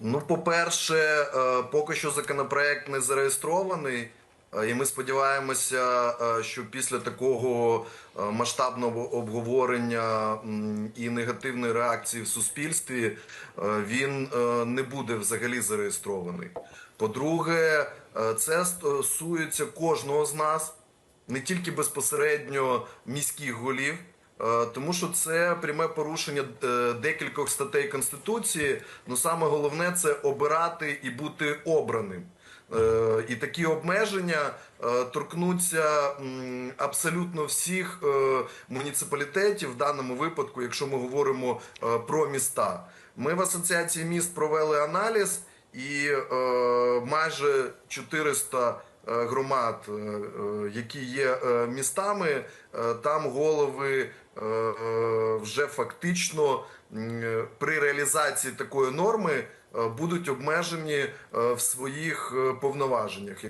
Ну, по-перше, е, поки що законопроект не зареєстрований, е, і ми сподіваємося, е, що після такого е, масштабного обговорення і негативної реакції в суспільстві е, він е, не буде взагалі зареєстрований. По-друге, е, це стосується кожного з нас, не тільки безпосередньо міських голів. Е, Тому що це пряме порушення е, декількох статей Конституції. Ну саме головне це обирати і бути обраним. Е, І такі обмеження торкнуться абсолютно всіх муніципалітетів в даному випадку, якщо ми говоримо про міста. Ми в асоціації міст провели аналіз, і майже 400 е, громад, е, е, які є е, містами, е, там голови е, е, вже фактично е, при реалізації такої норми е, будуть обмежені е, в своїх е, повноваженнях.